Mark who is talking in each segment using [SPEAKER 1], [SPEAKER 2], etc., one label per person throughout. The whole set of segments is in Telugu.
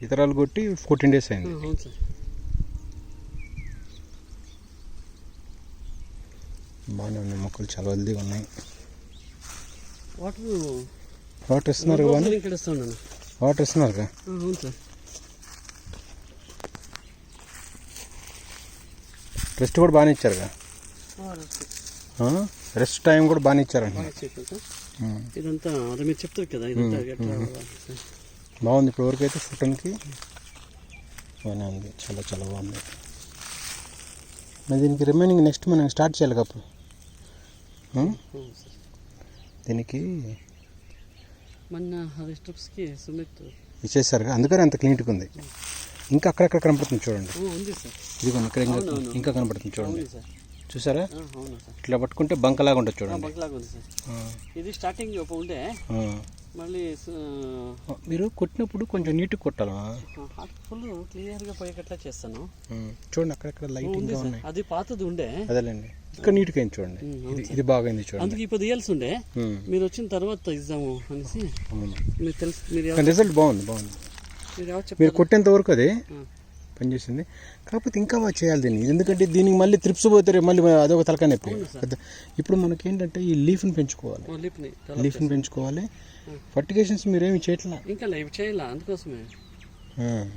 [SPEAKER 1] ఇతరాలు కొట్టి ఫోర్టీన్ డేస్ అయింది. బాగానే ఉన్నాయి మొక్కలు చాలా హెల్దీగా ఉన్నాయి.
[SPEAKER 2] వాటర్
[SPEAKER 1] వాటర్ ఇస్తున్నారు
[SPEAKER 2] వాటర్
[SPEAKER 1] ఇస్తున్నారు కదా? రెస్ట్ కూడా బాగానే ఇచ్చారు కదా? రెస్ట్. టైం కూడా బాగానే ఇచ్చారంట.
[SPEAKER 2] ఇదంతా మీరు చెప్తారు కదా ఇదంతా
[SPEAKER 1] బాగుంది ఇప్పుడు వరకు అయితే ఫుటన్కి బాగానే ఉంది చాలా చాలా బాగుంది. మరి దీనికి రిమైనింగ్ నెక్స్ట్ మనం స్టార్ట్ చేయాలి
[SPEAKER 2] సార్
[SPEAKER 1] దీనికి
[SPEAKER 2] మొన్న అది స్టెప్స్కి సుమిత్
[SPEAKER 1] ఇచ్చేసారు అందుకని అంత క్లీన్గా ఉంది. ఇంకా అక్కడక్కడ కనపడుతుంది చూడండి. ఇది ఇక్కడ ఇంకా. ఇంకా కనపడుతుంది చూడండి. చూసారా? ఇట్లా పట్టుకుంటే బంకలాగా ఉంటుంది చూడండి.
[SPEAKER 2] ఇది స్టార్టింగ్ ఉండే. మళ్ళీ
[SPEAKER 1] మీరు కొట్టినప్పుడు కొంచెం నీట్గా కొట్టాలి?
[SPEAKER 2] ఫుల్ క్లియర్గా పోయేటట్లా చేస్తాను.
[SPEAKER 1] చూడండి అక్కడక్కడ
[SPEAKER 2] సార్.
[SPEAKER 1] ఉన్నాయి.
[SPEAKER 2] అది పాతది ఉండే.
[SPEAKER 1] అదేలేండి. ఇక్కడ నీట్గా అయింది చూడండి. ఇది ఇది బాగా అయింది చూడండి.
[SPEAKER 2] అందుకే ఇప్పుడు ఇయల్స్ ఉండే. మీరు వచ్చిన తర్వాత ఇద్దాము అనేసి మీరు తెలుసు మీరు
[SPEAKER 1] రిజల్ట్ బాగుంది బాగుంది.
[SPEAKER 2] మీరు
[SPEAKER 1] కొట్టేంత వరకు అది పనిచేసింది. కాకపోతే ఇంకా చేయాలి దీన్ని. ఎందుకంటే దీనికి మళ్ళీ త్రిప్స్ పోతే మళ్ళీ అదొక తలకాయ నొప్పి. ఇప్పుడు మనకి ఏంటంటే ఈ లీఫ్ని పెంచుకోవాలి. లీఫ్ని పెంచుకోవాలి. ఫర్టిగేషన్స్ మీరేమి చేయట్లా?
[SPEAKER 2] ఇంకా లైవ్ చేయాలా? అందుకోసమే.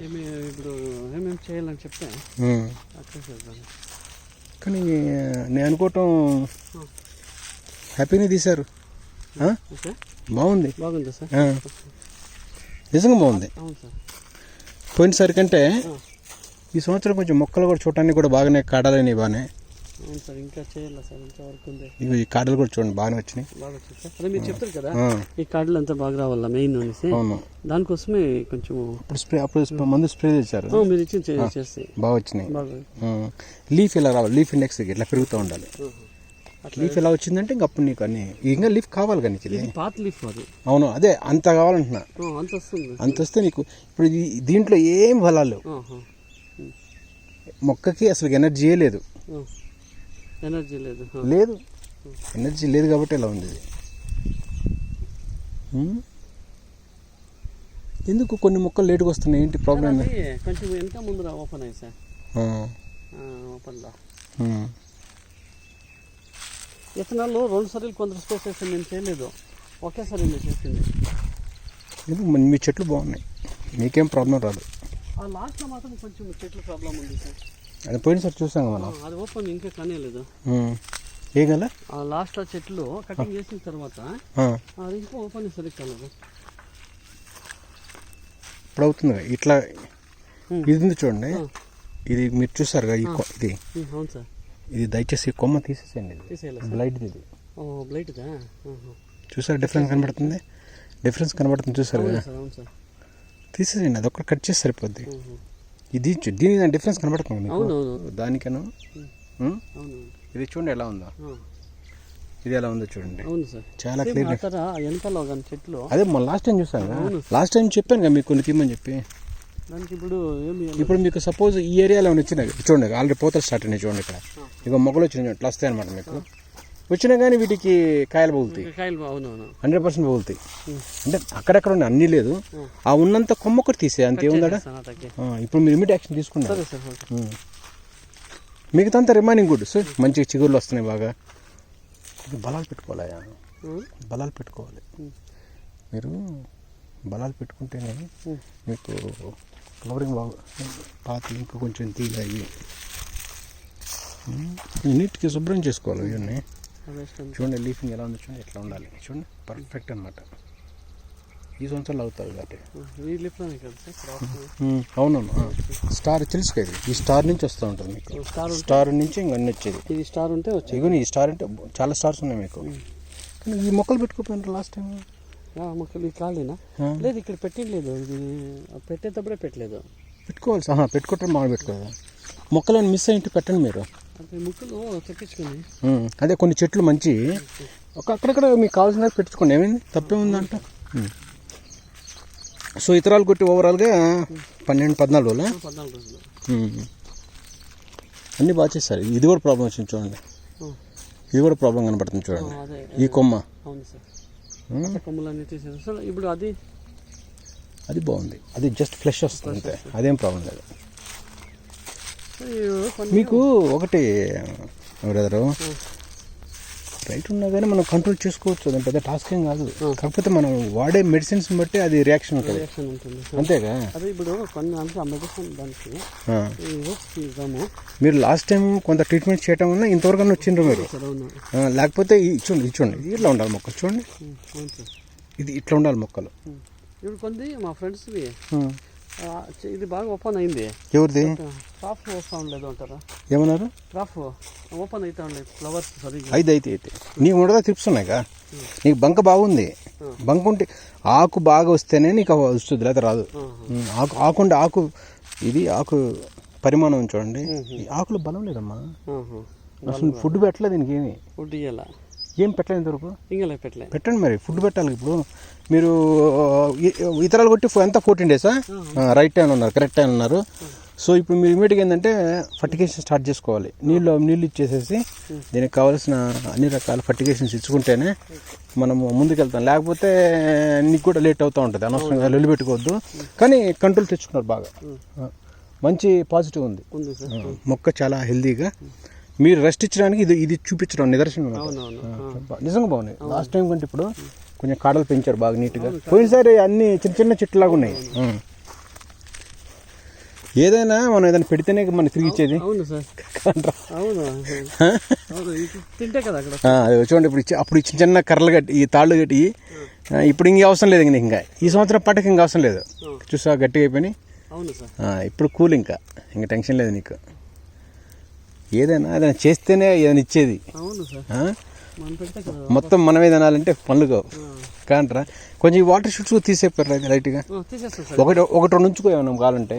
[SPEAKER 2] ఏమి ఇప్పుడు ఏమేమి చేయాలని చెప్తే
[SPEAKER 1] ఆ.
[SPEAKER 2] అట్లా చేద్దాం.
[SPEAKER 1] కానీ నేను అనుకోవటం హ్యాపీనే తీశారు. బాగుంది.
[SPEAKER 2] బాగుందా సార్.
[SPEAKER 1] నిజంగా బాగుంది. పోయినసారి కంటే ఈ సంవత్సరం కొంచెం మొక్కలు కూడా చూడటానికి కూడా బాగానే కాడాలని బాగానే
[SPEAKER 2] అవును సార్ ఇంకా చేయాలా సార్ ఇంకా వర్క్ ఉంది.
[SPEAKER 1] ఇవి ఈ కాడలు కూడా చూడండి బాగానే వచ్చినాయి.
[SPEAKER 2] బాగా వచ్చింది సార్. అదే మీరు చెప్తారు కదా ఈ కార్డులు అంతా బాగా రావాలా మెయిన్ అనేసి?
[SPEAKER 1] అవును.
[SPEAKER 2] దానికోసమే కొంచెం
[SPEAKER 1] అప్పుడు స్ప్రే అప్పుడు మందు స్ప్రే చేశారు.
[SPEAKER 2] మీరు ఇచ్చి చేస్తే.
[SPEAKER 1] బాగా వచ్చినాయి.
[SPEAKER 2] బాగా.
[SPEAKER 1] లీఫ్ ఇలా రావాలి? లీఫ్ ఇండెక్స్ ఇట్లా పెరుగుతూ ఉండాలి. లీఫ్ ఎలా వచ్చిందంటే ఇంక అప్పుడు నీకు అన్ని ఇంకా లీఫ్ కావాలి కానీ ఇది
[SPEAKER 2] పాత లీఫ్ అది.
[SPEAKER 1] అవును అదే అంత కావాలంటున్నా.
[SPEAKER 2] అంత వస్తుంది
[SPEAKER 1] అంత వస్తే నీకు ఇప్పుడు దీంట్లో ఏం ఫలాలు. మొక్కకి అసలు ఎనర్జీయే లేదు.
[SPEAKER 2] ఎనర్జీ లేదు.
[SPEAKER 1] లేదు. ఎనర్జీ లేదు కాబట్టి ఇలా ఉంది ఇది ఉమ్. ఎందుకు కొన్ని మొక్కలు లేటుగా వస్తున్నాయి? ఏంటి ప్రాబ్లం
[SPEAKER 2] కొంచెం వెనక ముందర ఓపెన్ అయ్యి సార్. ఓపెన్లో ఇతనాల్లో రెండు సార్లు కొందరు స్ప్రే చేస్తే నేను చేయలేదు. ఒకేసారి నేను చేసింది.
[SPEAKER 1] ఎందుకు మీ చెట్లు బాగున్నాయి? మీకేం ప్రాబ్లం రాదు.
[SPEAKER 2] ఆ లాస్ట్లో మాత్రం కొంచెం చెట్లు ప్రాబ్లం ఉంది సార్.
[SPEAKER 1] అది పోయినసారి చూసాం మనం.
[SPEAKER 2] ఆ, అది ఓపెన్ ఇంకా కానేలేదు.
[SPEAKER 1] ఉమ్. ఏం కదా
[SPEAKER 2] ఆ లాస్ట్లో చెట్లు కటింగ్ చేసిన తర్వాత
[SPEAKER 1] ఆ,
[SPEAKER 2] అది ఇంకా ఓపెన్ సరిగ్గా కాలేదు.
[SPEAKER 1] ఇప్పుడు అవుతుంది. ఇట్లా. ఇది ఉంది చూడండి.
[SPEAKER 2] ఆ.
[SPEAKER 1] ఇది మీరు చూసారు కదా ఇది.
[SPEAKER 2] అవును సార్.
[SPEAKER 1] ఇది దయచేసి కొమ్మ తీసేసేయండి ఇది. బ్లైట్ ఇది.
[SPEAKER 2] ఓ బ్లైట్దా
[SPEAKER 1] చూసారు డిఫరెన్స్ కనబడుతుంది? డిఫరెన్స్ కనబడుతుంది చూసారు కదా. తీసేయండి అది ఒక్కటి కట్ చేసి సరిపోద్ది. ఇది దీని డిఫరెన్స్ కనబడుతుంది దానికను ఇది చూడండి ఎలా ఉందో. ఇది ఎలా ఉందో చూడండి.
[SPEAKER 2] అవును సార్.
[SPEAKER 1] చాలా క్లియర్
[SPEAKER 2] వెనకాల ఒక చెట్లు
[SPEAKER 1] అదే మొన్న లాస్ట్ టైం చూసాను. లాస్ట్ టైం చెప్పాను కదా మీకు కొన్ని తీయమని చెప్పి.
[SPEAKER 2] ఇప్పుడు
[SPEAKER 1] ఇప్పుడు మీకు సపోజ్ ఈ ఏరియాలో వచ్చినాయి చూడండి ఆల్రెడీ పోతలు స్టార్ట్ అయినాయి చూడండి ఇక్కడ. ఇక మొగ్గలు వచ్చినాయి ఇట్లా వస్తాయి అనమాట మీకు. వచ్చినా కానీ వీటికి కాయలు పగులుతాయి
[SPEAKER 2] కాయలు
[SPEAKER 1] హండ్రెడ్ పర్సెంట్ పగులుతాయి. అంటే అక్కడక్కడ ఉన్నాయి అన్నీ లేదు. ఆ. ఉన్నంత కొమ్మ ఒకటి తీసే అంతే ఉందా. ఇప్పుడు మీరు ఇమీడియట్ యాక్షన్ తీసుకున్నారు. మిగతా అంతా రిమైనింగ్ గుడ్ సో మంచిగా చిగుర్లు వస్తున్నాయి బాగా. బలాలు పెట్టుకోవాలయా
[SPEAKER 2] ఉమ్,
[SPEAKER 1] బలాలు పెట్టుకోవాలి. మీరు బలాలు పెట్టుకుంటేనే. మీకు ఫ్లవరింగ్ బాగా పాత ఇంకా కొంచెం ఇవి నీట్గా శుభ్రం చేసుకోవాలి ఇవన్నీ. చూడండి లీఫింగ్ ఎలా ఉంది చూడండి ఎట్లా ఉండాలి. చూడండి పర్ఫెక్ట్ అనమాట ఈ సంవత్సరాలు అవుతారు కాబట్టి. అవునవును. స్టార్ తెలుసు కదా. ఈ స్టార్ నుంచి వస్తూ ఉంటుంది మీకు.
[SPEAKER 2] స్టార్
[SPEAKER 1] నుంచి ఇంక అన్ని వచ్చేది.
[SPEAKER 2] ఇది స్టార్ ఉంటే వచ్చేది.
[SPEAKER 1] ఇగో ఈ స్టార్ అంటే చాలా స్టార్స్ ఉన్నాయి మీకు. కానీ ఈ మొక్కలు పెట్టుకోపోయినారు లాస్ట్ టైం
[SPEAKER 2] మొక్కలు ఈ ఖాళీనా లేదు ఇక్కడ పెట్టలేదు ఇది పెట్టేటప్పుడే పెట్టలేదు.
[SPEAKER 1] పెట్టుకోవాలి. ఆహా పెట్టుకుంటే మామిడి పెట్టుకోవాలి. మొక్కలను మిస్ అయ్యింటే పెట్టండి మీరు. అదే కొన్ని చెట్లు మంచి. ఒక అక్కడక్కడ మీకు కావాల్సిన పెట్టుకోండి. ఏమైంది? తప్పేముందంట. సో ఇతరాలు కొట్టి ఓవరాల్గా పన్నెండు పద్నాలుగు రోజులు? అన్నీ బాగా చేస్తారు ఇది కూడా ప్రాబ్లం వచ్చింది చూడండి. ఇది కూడా ప్రాబ్లం కనబడుతుంది చూడండి. ఈ కొమ్మ.
[SPEAKER 2] ఇప్పుడు అది?
[SPEAKER 1] అది బాగుంది. అది జస్ట్ ఫ్లెష్ వస్తుంది అంతే. అదేం ప్రాబ్లం లేదు. మీకు ఒకటి బ్రదరు. రైట్ ఉన్నా కానీ మనం కంట్రోల్ చేసుకోవచ్చు. అది పెద్ద టాస్క్ ఏం కాదు. కాకపోతే మనం వాడే మెడిసిన్స్ బట్టి అది రియాక్షన్ ఉంటుంది. అంతేగా?
[SPEAKER 2] అదే ఇప్పుడు కొన్ని
[SPEAKER 1] మీరు లాస్ట్ టైం కొంత ట్రీట్మెంట్ చేయటం వల్ల ఇంతవరకు వచ్చిండ్రు మీరు. లేకపోతే ఇది చూడండి. ఇట్లా ఉండాలి మొక్కలు చూడండి. ఇది ఇట్లా ఉండాలి మొక్కలు.
[SPEAKER 2] ఇప్పుడు కొన్ని మా ఫ్రెండ్స్వి. ఇది బాగా ఓపెన్ అయింది
[SPEAKER 1] ఎవరిది
[SPEAKER 2] క్రాఫ్ వస్తూ ఉండలేదు అంటారా
[SPEAKER 1] ఏమన్నారు
[SPEAKER 2] క్రాఫ్ ఓపెన్ అవుతా ఉండలేదు ఫ్లవర్స్ సరిగ్గా
[SPEAKER 1] ఐదు అయితే అయితే నీకు ఉండదా త్రిప్స్ ఉన్నాయిగా నీకు బంక బాగుంది బంక ఉంటే ఆకు బాగా వస్తేనే నీకు వస్తుంది లేదా రాదు ఆకు ఆకుంటే ఆకు ఇది ఆకు పరిమాణం చూడండి ఈ ఆకులు బలం లేదమ్మా అసలు ఫుడ్ పెట్టలేదు దీనికి ఏమి
[SPEAKER 2] ఫుడ్ ఇయ్యాల
[SPEAKER 1] ఏం పెట్టలేదు ఇంతవరకు?
[SPEAKER 2] ఇంగలే పెట్టలే
[SPEAKER 1] పెట్టండి మరి ఫుడ్ పెట్టాలి ఇప్పుడు. మీరు ఇతరాలు కొట్టి ఎంత ఫోర్టీన్ డేసా? రైట్ టైం ఉన్నారు కరెక్ట్ టైం ఉన్నారు. సో ఇప్పుడు మీరు ఇమీడియట్గా ఏంటంటే ఫర్టిగేషన్ స్టార్ట్ చేసుకోవాలి. నీళ్ళు నీళ్ళు ఇచ్చేసేసి దీనికి కావాల్సిన అన్ని రకాల ఫర్టిగేషన్స్ ఇచ్చుకుంటేనే మనం ముందుకెళ్తాం. లేకపోతే నీకు కూడా లేట్ అవుతూ ఉంటుంది. అనవసరంగా లొల్లి పెట్టుకోవద్దు కానీ కంట్రోల్ తెచ్చుకున్నారు బాగా. మంచి పాజిటివ్ ఉంది. మొక్క చాలా హెల్దీగా మీరు రెస్ట్ ఇచ్చడానికి ఇది ఇది చూపించడం నిదర్శనం నిజంగా బాగున్నాయి. లాస్ట్ టైం కంటే ఇప్పుడు కొంచెం కాడలు పెంచారు బాగా నీట్గా. పోయినసారి అన్ని చిన్న చిన్న చెట్టులాగా ఉన్నాయి. ఆ. ఏదైనా మనం ఏదైనా పెడితేనే మనం తిరిగి ఇచ్చేది. అది చూడండి ఇప్పుడు ఇచ్చి అప్పుడు చిన్న చిన్న కర్రలు కట్టి ఈ తాళ్ళు కట్టి ఇప్పుడు ఇంక అవసరం లేదు ఇంక ఇంకా. ఈ సంవత్సరం పాటకి ఇంకా అవసరం లేదు. చూసా గట్టిగా అయిపోయి
[SPEAKER 2] అవును సార్.
[SPEAKER 1] ఇప్పుడు కూల్ ఇంకా. ఇంకా టెన్షన్ లేదు నీకు. ఏదైనా ఏదైనా చేస్తేనే ఏదైనా ఇచ్చేది. మొత్తం మనమే తినాలంటే పనులు కావు. కాంట్రా కొంచెం వాటర్ షూట్స్ తీసేపారు లైట్గా? ఒకటి ఒకటి ఉంచుకో ఏమన్నా కావాలంటే.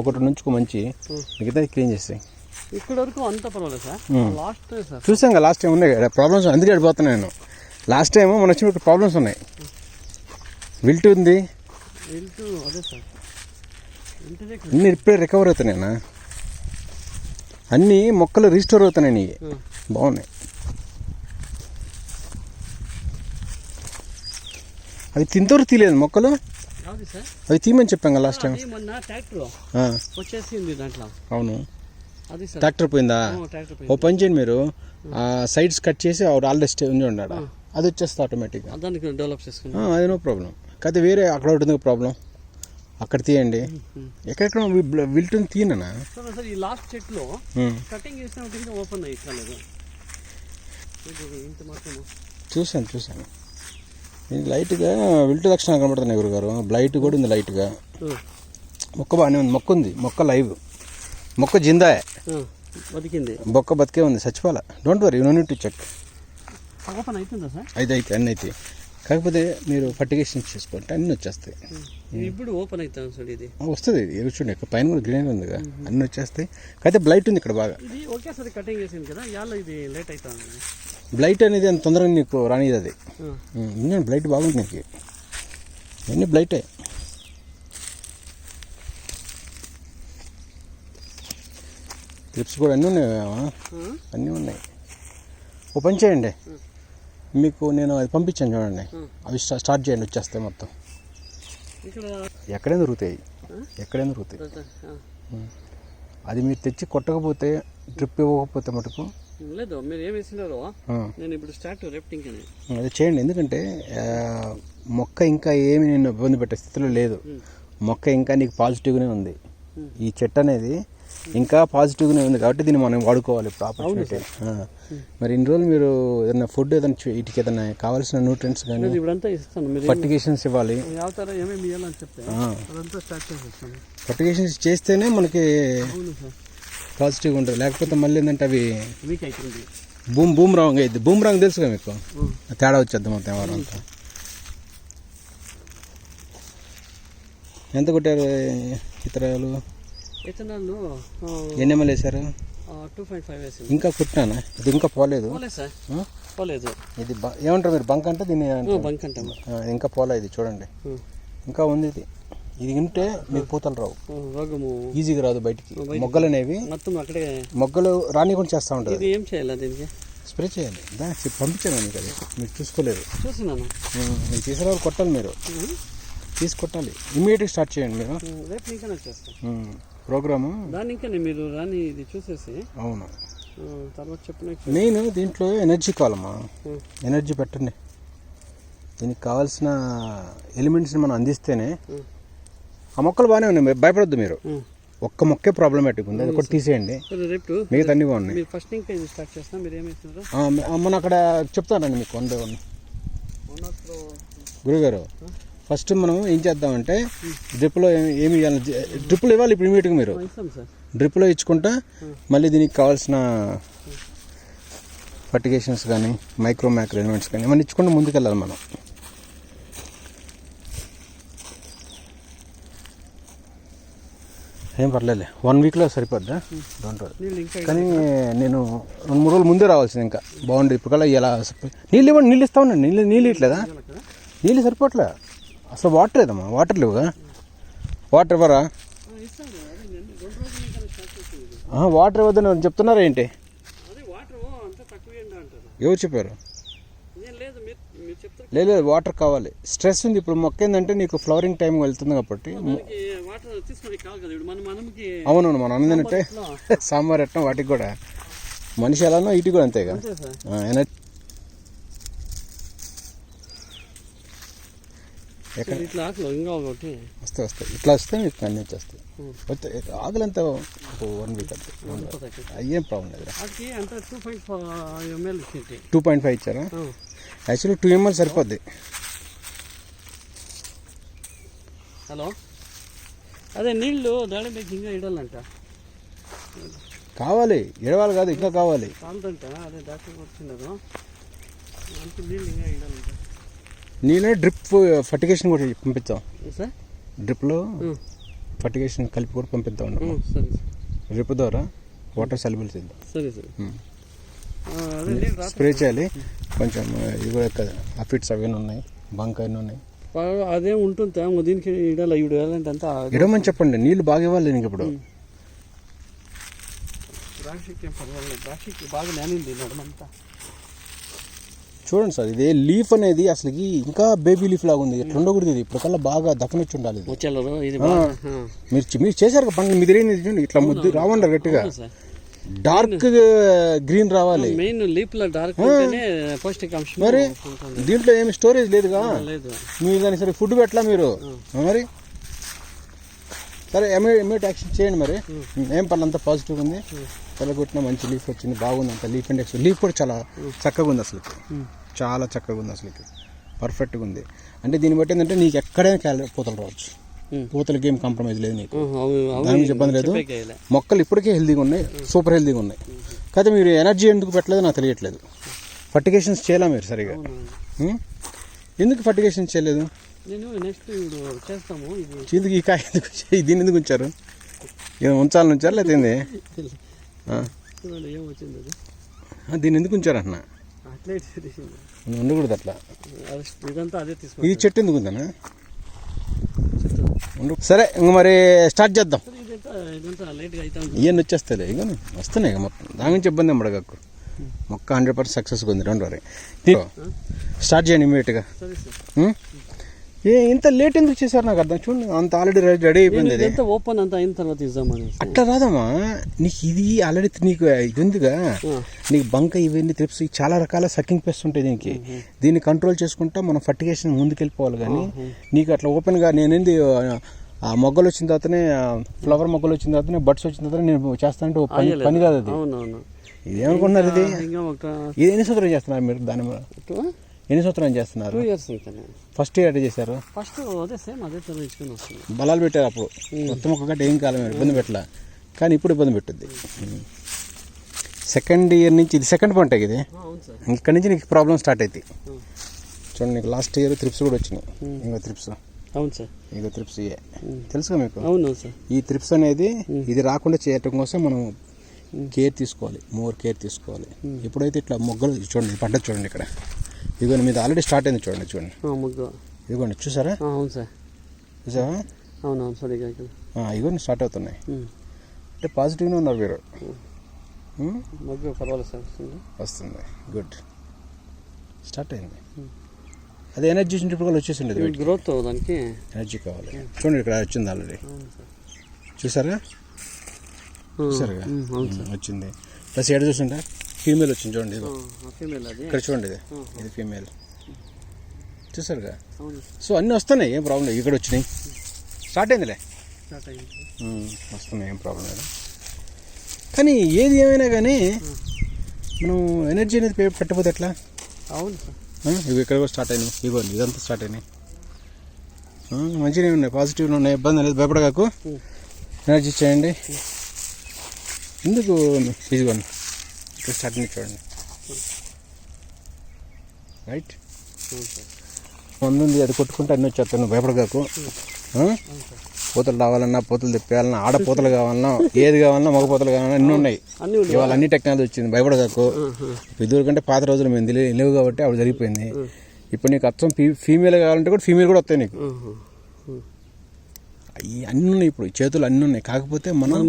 [SPEAKER 1] ఒకటి ఉంచుకో మంచి. మిగతా క్లీన్ చేస్తాయి
[SPEAKER 2] ఇప్పటి వరకు అంత పర్వాలేదు సార్. Last sir?
[SPEAKER 1] చూసాం కదా లాస్ట్ టైం ఉన్నాయి కదా ప్రాబ్లమ్స్ అందుకే అడిపోతున్నాను నేను. లాస్ట్ టైం మన వచ్చినప్పుడు ప్రాబ్లమ్స్ ఉన్నాయి. విల్ట్ ఉంది.
[SPEAKER 2] అదే సార్.
[SPEAKER 1] ఇప్పుడే రికవర్ అవుతున్నాయినా అన్ని మొక్కలు రీస్టోర్ అవుతున్నాయి. నీ బాగున్నాయి. అవి తింతూరు తీయలేదు మొక్కలు? అవి తీయమని చెప్పాం కదా లాస్ట్ టైం
[SPEAKER 2] వచ్చేసింది దాంట్లో.
[SPEAKER 1] అవును. ట్రాక్టర్ పోయిందా? ఓ పని చేయండి మీరు. ఆ సైడ్స్ కట్ చేసి ఆల్రెడీ స్టే ఉంది ఉన్నాడు అది వచ్చేస్తుంది ఆటోమేటిక్గా
[SPEAKER 2] దానికి డెవలప్ చేసుకున్నాం
[SPEAKER 1] అది నో ప్రాబ్లం కాకపోతే వేరే అక్కడ ఉంది ప్రాబ్లం అక్కడ తీయండి. ఎక్కడెక్కడ విల్టుని తీయనా
[SPEAKER 2] సార్ ఈ లాస్ట్ చెట్లో కటింగ్ చేసిన ఓపెన్
[SPEAKER 1] చూశాను చూశాను. లైట్గా విల్టు లక్షణాలు కనబడుతున్నాయి గురుగారు. బ్లైట్ కూడా ఉంది లైట్గా. మొక్క బాగానే ఉంది. మొక్క ఉంది. మొక్క లైవ్. మొక్క జిందాయే.
[SPEAKER 2] బతికింది.
[SPEAKER 1] మొక్క బతికే ఉంది. చచ్చిపోలే don't worry. No need to check.
[SPEAKER 2] Open అవుతుందా సార్?
[SPEAKER 1] అయితే అయితే అన్నీ అయితే. కాకపోతే మీరు ఫర్టిగేషన్ చేసుకోండి అన్నీ వచ్చేస్తాయి.
[SPEAKER 2] ఇప్పుడు ఓపెన్ అవుతాను సార్ ఇది.
[SPEAKER 1] వస్తుంది. ఇది చూడండి ఇక్కడ పైన కూడా గ్రీనరీ ఉందిగా. అన్నీ వచ్చేస్తాయి. కాకపోతే బ్లైట్ ఉంది ఇక్కడ బాగా.
[SPEAKER 2] ఇది ఒకేసారి కటింగ్ చేసింది కదా ఇవాళ ఇది లేట్ అవుతా ఉంది.
[SPEAKER 1] బ్లైట్ అనేది అంత తొందరగా నీకు రానిది అది. బ్లైట్ బాగుంది నీకు. అన్నీ బ్లైటే. క్లిప్స్ కూడా అన్నీ ఉన్నాయి అన్నీ ఉన్నాయి. ఓ పని చేయండి. మీకు నేను అది పంపించాను చూడండి. అవి స్టా- స్టార్ట్ చేయండి వచ్చేస్తాయి మొత్తం. ఎక్కడైనా దొరుకుతాయి. ఎక్కడైనా దొరుకుతాయి. అది మీరు తెచ్చి కొట్టకపోతే డ్రిప్ ఇవ్వకపోతే మటుకు
[SPEAKER 2] లేదు మీరు ఏం వేసినారో నేను ఇప్పుడు స్టార్ట్ రేఫ్టింగ్ అని
[SPEAKER 1] అది చేయండి. ఎందుకంటే మొక్క ఇంకా ఏమి నేను ఇబ్బంది పెట్టే స్థితిలో లేదు. మొక్క ఇంకా నీకు పాజిటివ్గానే ఉంది. ఈ చెట్టు అనేది ఇంకా పాజిటివ్గానే ఉంది కాబట్టి దీన్ని మనం వాడుకోవాలి ఇప్పుడు మరి ఇన్ని రోజులు మీరు ఏదైనా ఫుడ్ ఏదైనా వీటికి ఏదైనా కావాల్సిన న్యూట్రియన్స్ కానీ ఫర్టిగేషన్స్ ఇవ్వాలి. ఫర్టిగేషన్స్ చేస్తేనే మనకి పాజిటివ్ ఉంటుంది. లేకపోతే మళ్ళీ ఏంటంటే అవి భూమి భూమి రాంగ్ అయింది బూమ్ రాంగ్ తెలుసుగా మీకు? తేడా వచ్చేద్దాం అంతే ఎవరు అంతా ఎంత కొట్టారు ఇతరాలు? ఎన్ని ఎంఎల్ వేశారు?
[SPEAKER 2] టూ పాయింట్ ఫైవ్ వేసింది.
[SPEAKER 1] ఇంకా కుట్టినానా? ఇది ఇంకా పోలేదు.
[SPEAKER 2] పోలేదు సార్.
[SPEAKER 1] ఆ?
[SPEAKER 2] పోలేదు.
[SPEAKER 1] ఇది ఏమంటారు మీరు బంక్ అంటే దీన్ని?
[SPEAKER 2] బంక్
[SPEAKER 1] ఇంకా పోలే ఇది చూడండి. ఇంకా ఉంది ఇది. ఇది ఉంటే మీకు పూతలు రావు.
[SPEAKER 2] రోగము.
[SPEAKER 1] ఈజీగా రాదు బయటికి. మొగ్గలు అనేవి
[SPEAKER 2] మొత్తం అక్కడే.
[SPEAKER 1] మొగ్గలు రాని కూడా చేస్తూ ఉంటుంది.
[SPEAKER 2] ఇది ఏం చేయాలి దీనికి
[SPEAKER 1] స్ప్రే చేయాలి. దా చెప్పి పంపించాను మీకు అది. మీరు చూసుకోలేరు
[SPEAKER 2] చూసినాను
[SPEAKER 1] మీకు తీసుకురావాలి కొట్టాలి మీరు. తీసుకొట్టాలి ఇమీడియట్గా స్టార్ట్ చేయండి మీరు.
[SPEAKER 2] రేపు వచ్చేస్తాను
[SPEAKER 1] ప్రోగ్రాము.
[SPEAKER 2] దాని ఇంకనే మీరు రాని ఇది చూసేసి.
[SPEAKER 1] అవును.
[SPEAKER 2] తర్వాత చెప్పిన
[SPEAKER 1] మెయిన్ దీంట్లో ఎనర్జీ కావాలమ్మా ఎనర్జీ పెట్టండి. దీనికి కావాల్సిన ఎలిమెంట్స్ని మనం అందిస్తేనే ఆ. మొక్కలు బాగానే ఉన్నాయి. భయపడొద్దు మీరు. ఒక్క మొక్కే ప్రాబ్లమేటిక్ ఉంది అది ఒకటి తీసేయండి. మిగతా అన్ని బాగున్నాయి.
[SPEAKER 2] ఫస్ట్ ఇంకా స్టార్ట్ చేస్తాం. మీరు
[SPEAKER 1] అక్కడ చెప్తానండి మీకు. One by one. గురుగారు ఫస్ట్ మనం ఏం చేద్దామంటే డ్రిప్లో ఏమి ఏమి ఇవ్వాలి డ్రిప్లో ఇవ్వాలి ఇప్పుడు ఇమీడియట్గా మీరు. డ్రిప్లో ఇచ్చుకుంటా మళ్ళీ దీనికి కావాల్సిన ఫర్టిగేషన్స్ కానీ మైక్రో మ్యాక్రో ఎలిమెంట్స్ కానీ మనం ఇచ్చుకుంటూ ముందుకెళ్ళాలి మనం. ఏం పర్లేదు వన్ వీక్లో సరిపోద్దా? డోంట్ కానీ నేను రెండు మూడు రోజులు ముందే రావాల్సింది ఇంకా. బాగుంది ఇప్పుడు కల్లా ఇలా నీళ్ళు ఇవ్వండి నీళ్ళు ఇస్తా ఉండండి. నీళ్ళు నీళ్ళు ఇట్లేదా నీళ్ళు సరిపోవట్లే? అసలు వాటర్ లేదమ్మా వాటర్ లేవుగా? వాటర్ ఇవ్వరా వాటర్ ఇవ్వద్దని చెప్తున్నారా ఏంటి? ఎవరు చెప్పారు?
[SPEAKER 2] లేదు
[SPEAKER 1] లేదు వాటర్ కావాలి. స్ట్రెస్ ఉంది. ఇప్పుడు మొక్క ఏంటంటే నీకు ఫ్లవరింగ్ టైం వెళ్తుంది కాబట్టి అవునవును మనం అన్నదంటే సాంబార్ ఎట్టం వాటికి కూడా. మనిషి ఎలానో ఇటు కూడా అంతేగా
[SPEAKER 2] అంతే సార్
[SPEAKER 1] ఆ, ఎనర్జీ ఎక్కడ?
[SPEAKER 2] ఇట్లా ఆకులు ఇంకా ఒకటి.
[SPEAKER 1] వస్తాయి వస్తాయి. ఇట్లా వస్తే మీకు వచ్చేస్తాయి
[SPEAKER 2] ఉం.
[SPEAKER 1] వస్తే ఆకులంతా వన్ వీక్ అంతే. అయ్యేం ప్రాబ్లం లేదు.
[SPEAKER 2] టూ పాయింట్ ఫైవ్
[SPEAKER 1] ఇచ్చారా? యాక్చువల్లీ టూ ఎంఎల్ సరిపోద్ది.
[SPEAKER 2] హలో? అదే నీళ్ళు దాడిలోకి ఇంకా ఇడాలంట
[SPEAKER 1] కావాలి. ఎడవాలి కాదు ఇంకా కావాలి.
[SPEAKER 2] చాలదంట అదే డాక్టర్ వచ్చిండదు అంత నీళ్ళు ఇంకా ఇడాలంట
[SPEAKER 1] నేనే డ్రిప్ ఫర్టిగేషన్ కూడా పంపిస్తాం.
[SPEAKER 2] సార్
[SPEAKER 1] డ్రిప్లో. ఫర్టిగేషన్ కలిపి కూడా పంపిద్దాం
[SPEAKER 2] ఉం, సరే
[SPEAKER 1] డ్రిప్ ద్వారా వాటర్ సల్యుబుల్ చేద్దాం.
[SPEAKER 2] సరే నీళ్ళు
[SPEAKER 1] స్ప్రే చేయాలి. కొంచెం ఇవి కూడా కదా అఫిట్స్ అవన్నీ ఉన్నాయి? బంక్ అవన్నీ ఉన్నాయి?
[SPEAKER 2] అదే ఉంటుంది దీనికి ఇడాలి ఇప్పుడు ఇడాలంటే అంతా
[SPEAKER 1] ఇడమని చెప్పండి నీళ్ళు బాగా ఇవ్వాలి నీకు ఇప్పుడు.
[SPEAKER 2] ద్రాక్షకి ఏం పర్వాలేదు ద్రాక్షకి బాగా నానింది నడమంతా.
[SPEAKER 1] చూడండి సార్ ఇది లీఫ్ అనేది అసలుకి ఇంకా బేబీ లీఫ్ లాగా ఉంది. ఎట్లా ఉండకూడదు ఇది. ఇప్పటికల్లా బాగా దక్కనిచ్చి ఉండాలి ఇది. మీరు మీరు చేశారు పండు మీ తెలియని చూడండి ఇట్లా ముద్దు రావండి గట్టిగా. డార్క్ గ్రీన్ రావాలి.
[SPEAKER 2] మెయిన్ లీప్ల డార్క్ పౌష్టికాంశం
[SPEAKER 1] మరి దీంట్లో ఏమి స్టోరేజ్ లేదుగా?
[SPEAKER 2] లేదు.
[SPEAKER 1] మీరు దానికి సరే ఫుడ్ పెట్టలా మీరు? మరి? సరే ఎమ్యూట్ ఎమ్యూట్ యాక్షన్ చేయండి మరి. ఏం పర్లేదు అంత పాజిటివ్ ఉంది. కొట్టిన మంచి లీఫ్ వచ్చింది బాగుంది అంత లీఫ్ ఇండెక్స్ లీఫ్ కూడా చాలా చక్కగా ఉంది అసలు చాలా చక్కగా ఉంది అసలుకి. పర్ఫెక్ట్గా ఉంది. అంటే దీన్ని బట్టి ఏంటంటే నీకు ఎక్కడైనా క్యాలరీ పూతలు రావచ్చు. పూతలకి ఏం కాంప్రమైజ్ లేదు నీకు. దాని గురించి ఇబ్బంది లేదు. మొక్కలు ఇప్పటికే హెల్దీగా ఉన్నాయి సూపర్ హెల్దీగా ఉన్నాయి. కాకపోతే మీరు ఎనర్జీ ఎందుకు పెట్టలేదో నాకు తెలియట్లేదు. ఫర్టిగేషన్స్ చేయాలా మీరు సరిగా? ఎందుకు ఫర్టిగేషన్ చేయలేదు?
[SPEAKER 2] నేను నెక్స్ట్ చేస్తాము
[SPEAKER 1] ఈ కాయ ఎందుకు? దీన్ని ఎందుకు ఉంచారు? ఇది ఉంచాలని ఉంచారు లేకపోతే దీన్ని ఎందుకు ఉంచారు అంటున్నా
[SPEAKER 2] అట్లే తీసింది
[SPEAKER 1] నువ్వు ఉండకూడదు అట్లా.
[SPEAKER 2] అది ఇదంతా అదే
[SPEAKER 1] ఇది
[SPEAKER 2] తీసుకుంటాం
[SPEAKER 1] చెట్టు ఎందుకు ఉందనా సరే ఇంక మరి స్టార్ట్ చేద్దాం. ఇవన్నీ వచ్చేస్తాయి ఇక వస్తున్నాయి ఇక మొత్తం. దాని గురించి ఇబ్బంది ఏం పడగకు మొక్క హండ్రెడ్ పర్సెంట్ సక్సెస్గా ఉంది రెండు వరే. స్టార్ట్ చేయండి ఇమీడియట్గా ఏ ఇంత లేట్ ఎందుకు చేశారు నాకు అర్థం? చూడండి అంత ఆల్రెడీ రెడీ అయిపోయింది అది.
[SPEAKER 2] ఇదంతా ఓపెన్ అంతా అయిన తర్వాత ఇద్దామని
[SPEAKER 1] అట్లా రాదమ్మా. నీకు ఇది ఆల్రెడీ నీకు ఇది ఉందిగా. నీకు బంక ఇవన్నీ ఈ చాలా రకాల సకింగ్ పెస్ట్ ఉంటాయి దీనికి. దీన్ని కంట్రోల్ చేసుకుంటా మనం ఫర్టిగేషన్ ముందుకెళ్ళిపోవాలి కానీ నీకు అట్లా ఓపెన్గా నేనేంది ఆ మొగ్గలు వచ్చిన తర్వాతనే ఫ్లవర్ మొగ్గలు వచ్చిన తర్వాతనే బడ్స్ వచ్చిన తర్వాత నేను చేస్తానంటే పని పని కాదు అది.
[SPEAKER 2] అవునవును.
[SPEAKER 1] ఇది? ఇది ఎన్ని సంవత్సరం చేస్తున్నారు మీరు దాని ఎన్ని సంవత్సరం చేస్తున్నారు?
[SPEAKER 2] టూ ఇయర్స్
[SPEAKER 1] ఫస్ట్ ఇయర్ చేశారు?
[SPEAKER 2] ఫస్ట్ అదే సేమ్ అదే వస్తుంది
[SPEAKER 1] బలాలు పెట్టారు అప్పుడు. మొత్తం ఒక గంట ఏం కాలం ఇబ్బంది పెట్టలా. కానీ ఇప్పుడు ఇబ్బంది పెట్టుద్ది. సెకండ్ ఇయర్ నుంచి ఇది సెకండ్ పంట ఇది? ఇక్కడ నుంచి నీకు ప్రాబ్లం స్టార్ట్ అవుతాయి చూడండి నీకు లాస్ట్ ఇయర్ త్రిప్స్ కూడా వచ్చినాయి. ఇంకో త్రిప్స్
[SPEAKER 2] అవును సార్.
[SPEAKER 1] ఇంకో త్రిప్స్ ఇయే. తెలుసుగా మీకు?
[SPEAKER 2] అవును సార్.
[SPEAKER 1] ఈ త్రిప్స్ అనేది ఇది రాకుండా చేయటం కోసం మనం కేర్ తీసుకోవాలి. మోర్ కేర్ తీసుకోవాలి. ఎప్పుడైతే ఇట్లా మొగ్గలు చూడండి పంట చూడండి ఇక్కడ. ఇదిగోండి మీద ఆల్రెడీ స్టార్ట్ అయింది చూడండి చూడండి.
[SPEAKER 2] ముగ్గు.
[SPEAKER 1] ఇదిగోండి చూసారా?
[SPEAKER 2] అవును సార్.
[SPEAKER 1] చూసావా?
[SPEAKER 2] అవును అవును సార్
[SPEAKER 1] ఇదిగోండి స్టార్ట్ అవుతున్నాయి. అంటే పాజిటివ్గా ఉన్నారు మీరు
[SPEAKER 2] ముగ్గు పర్వాలేదు సార్ వస్తుంది.
[SPEAKER 1] గుడ్ స్టార్ట్ అయింది. అది ఎనర్జీ వచ్చినప్పుడు కూడా వచ్చేసింది బయటికి
[SPEAKER 2] గ్రోత్ దానికి.
[SPEAKER 1] ఎనర్జీ కావాలి. చూడండి ఇక్కడ వచ్చింది ఆల్రెడీ చూసారా చూసారుగా?
[SPEAKER 2] ఉమ్, అవును సార్.
[SPEAKER 1] వచ్చింది. ప్లస్ ఎక్కడ చూసిందా ఫీమేల్ వచ్చింది చూడండి.
[SPEAKER 2] ఫీమేల్ అది.
[SPEAKER 1] ఇక్కడ చూడండి ఇది. ఇది ఫీమేల్. చూసారుగా? సో అన్నీ వస్తున్నాయి ఏం ప్రాబ్లం లేదు. ఇక్కడ వచ్చినాయి. స్టార్ట్ అయిందిలే? వస్తున్నాయి ఏం ప్రాబ్లం లేదు. కానీ ఏది ఏమైనా కానీ మనం ఎనర్జీ అనేది పెట్టకపోతే ఎట్లా?
[SPEAKER 2] అవును
[SPEAKER 1] ఇవి ఇక్కడ కూడా స్టార్ట్ అయినాయి. ఇగోండి ఇదంతా స్టార్ట్ అయినాయి. మంచిగానే ఉన్నాయి. పాజిటివ్ ఉన్నాయి. ఇబ్బంది లేదు. భయపడగాకు. ఎనర్జీ చేయండి ఎందుకు? ఇదిగోండి. అయింది చూడండి రైట్ ముందుంది అది కొట్టుకుంటే అన్నీ వచ్చేస్తాను భయపడగాకు పూతలు రావాలన్నా పూతలు తెప్పేయాలన్నా ఆడ పూతలు కావాలన్నా ఏది కావాలన్నా మగ పూతలు కావాలన్నా అన్నీ ఉన్నాయి. ఇవాళ అన్ని టెక్నాలజీ వచ్చింది. భయపడగాకు
[SPEAKER 2] ఆహా.
[SPEAKER 1] ఇదివరకంటే పాత రోజులు మేము లేవు కాబట్టి అప్పుడు జరిగిపోయింది. ఇప్పుడు నీకు అచ్చం ఫీ- ఫీమేల్ కావాలంటే కూడా ఫీమేల్ కూడా వస్తాయి నీకు. అన్నీ ఉన్నాయి ఇప్పుడు చేతులు అన్నీ ఉన్నాయి. కాకపోతే మనం